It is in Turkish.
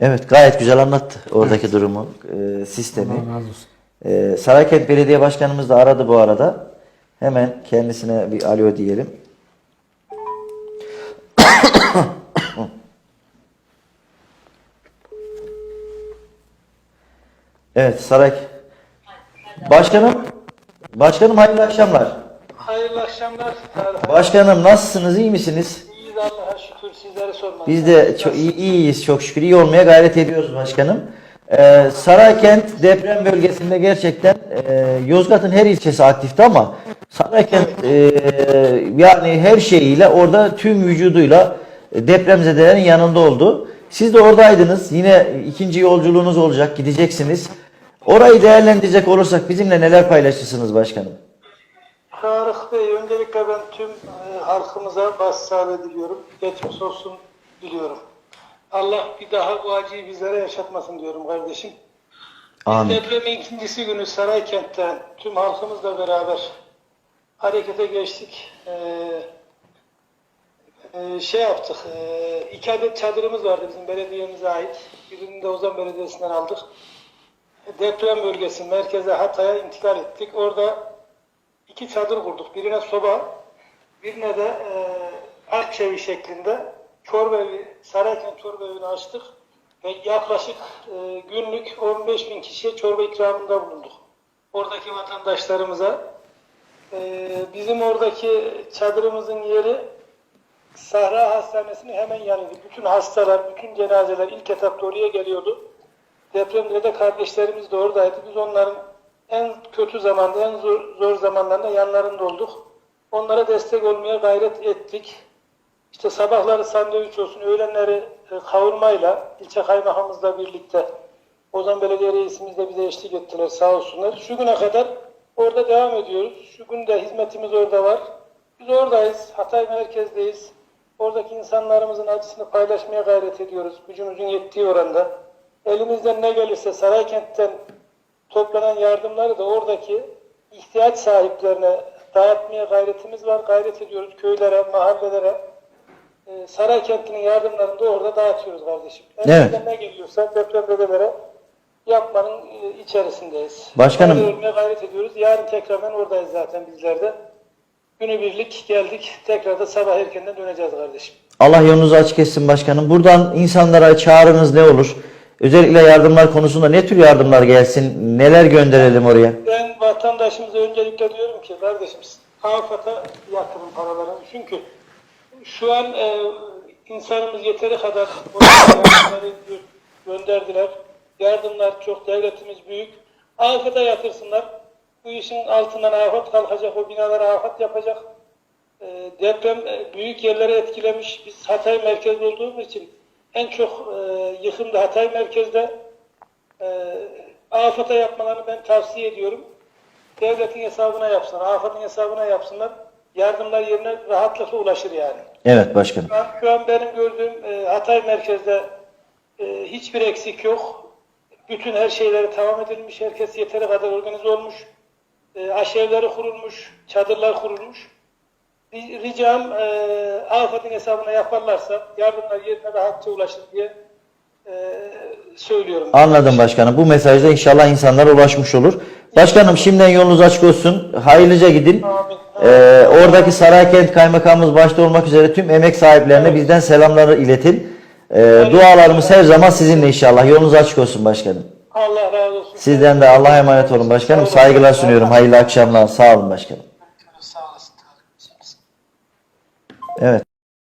Evet gayet güzel anlattı oradaki durumu, e, sistemi. Allah razı olsun. E, Saraykent Belediye Başkanımız da aradı bu arada. Hemen kendisine bir alo diyelim. Evet Saray. Başkanım, başkanım hayırlı akşamlar. Hayırlı akşamlar. Başkanım nasılsınız, iyi misiniz? İyiyiz Allah'a şükür sizleri sormalı. Biz de çok iyi, iyiyiz çok şükür. iyi olmaya gayret ediyoruz başkanım. Ee, Saraykent deprem bölgesinde gerçekten e, Yozgat'ın her ilçesi aktifti ama Saraykent e, yani her şeyiyle orada tüm vücuduyla e, depremzedelerin yanında oldu. Siz de oradaydınız. Yine ikinci yolculuğunuz olacak. Gideceksiniz. Orayı değerlendirecek olursak bizimle neler paylaşırsınız başkanım? Tarık Bey, öncelikle ben tüm e, halkımıza başsağlığı diliyorum. Geçmiş olsun diliyorum. Allah bir daha bu acıyı bizlere yaşatmasın diyorum kardeşim. Amin. Depremin ikincisi günü Saraykent'ten tüm halkımızla beraber harekete geçtik. Ee, e, şey yaptık, e, iki adet çadırımız vardı bizim belediyemize ait. Birini de Ozan Belediyesi'nden aldık. Deprem bölgesi merkeze Hatay'a intikal ettik. Orada iki çadır kurduk. Birine soba, birine de e, ark evi şeklinde çorba evi, Saraykent çorba evini açtık. Ve yaklaşık e, günlük 15 bin kişiye çorba ikramında bulunduk. Oradaki vatandaşlarımıza. E, bizim oradaki çadırımızın yeri Sahra Hastanesi'nin hemen yanıydı. Bütün hastalar, bütün cenazeler ilk etapta oraya geliyordu. Depremde de kardeşlerimiz de oradaydı. Biz onların en kötü zamanda, en zor, zor zamanlarında yanlarında olduk. Onlara destek olmaya gayret ettik. İşte sabahları sandviç olsun, öğlenleri e, kavurmayla, ilçe kaymakamımızla birlikte Ozan Belediye Reisimiz de bize eşlik ettiler sağ olsunlar. Şu güne kadar orada devam ediyoruz. Şu gün de hizmetimiz orada var. Biz oradayız, Hatay merkezdeyiz. Oradaki insanlarımızın acısını paylaşmaya gayret ediyoruz. Gücümüzün yettiği oranda. Elimizden ne gelirse Saraykent'ten toplanan yardımları da oradaki ihtiyaç sahiplerine dağıtmaya gayretimiz var. Gayret ediyoruz köylere, mahallelere. Ee, Saraykent'in yardımlarını da orada dağıtıyoruz kardeşim. Elimizden ne geliyorsa depremzedelere yapmanın e, içerisindeyiz. Başkanım. Görmeye gayret ediyoruz. Yarın tekrardan oradayız zaten bizler de. Günübirlik geldik. Tekrar da sabah erkenden döneceğiz kardeşim. Allah yolunuzu açık etsin başkanım. Buradan insanlara çağrınız ne olur? Özellikle yardımlar konusunda ne tür yardımlar gelsin? Neler gönderelim oraya? Ben vatandaşımıza öncelikle diyorum ki kardeşim AFAD'a yatırın paralarını. Çünkü şu an e, insanımız yeteri kadar gönderdiler. Yardımlar çok, devletimiz büyük. AFAD'a yatırsınlar. Bu işin altından afet kalkacak, o binalara afet yapacak. E, deprem e, büyük yerlere etkilemiş. Biz Hatay merkezli olduğumuz için en çok e, yıkım da Hatay merkezde. E, AFAD'a yapmalarını ben tavsiye ediyorum. Devletin hesabına yapsınlar, AFAD'ın hesabına yapsınlar. Yardımlar yerine rahatlıkla ulaşır yani. Evet başkanım. Şu an, şu an benim gördüğüm e, Hatay merkezde e, hiçbir eksik yok. Bütün her şeyleri tamam edilmiş. Herkes yeteri kadar organize olmuş. E, aşevleri kurulmuş, çadırlar kurulmuş. Ri- Ricam e, AFAD'ın hesabına yaparlarsa yardımlar yerine rahatça ulaşır diye e, söylüyorum. Anladım başkanım. Bu mesajda inşallah insanlara ulaşmış olur. Başkanım şimdiden yolunuz açık olsun. Hayırlıca gidin. Amin. Ee, oradaki Saraykent Kaymakamımız başta olmak üzere tüm emek sahiplerine bizden selamları iletin. Ee, dualarımız her zaman sizinle inşallah. Yolunuz açık olsun başkanım. Allah razı olsun. Sizden de Allah'a emanet olun başkanım. Saygılar sunuyorum. Hayırlı akşamlar. Sağ olun başkanım. Sağ olasın. Tarık. Evet.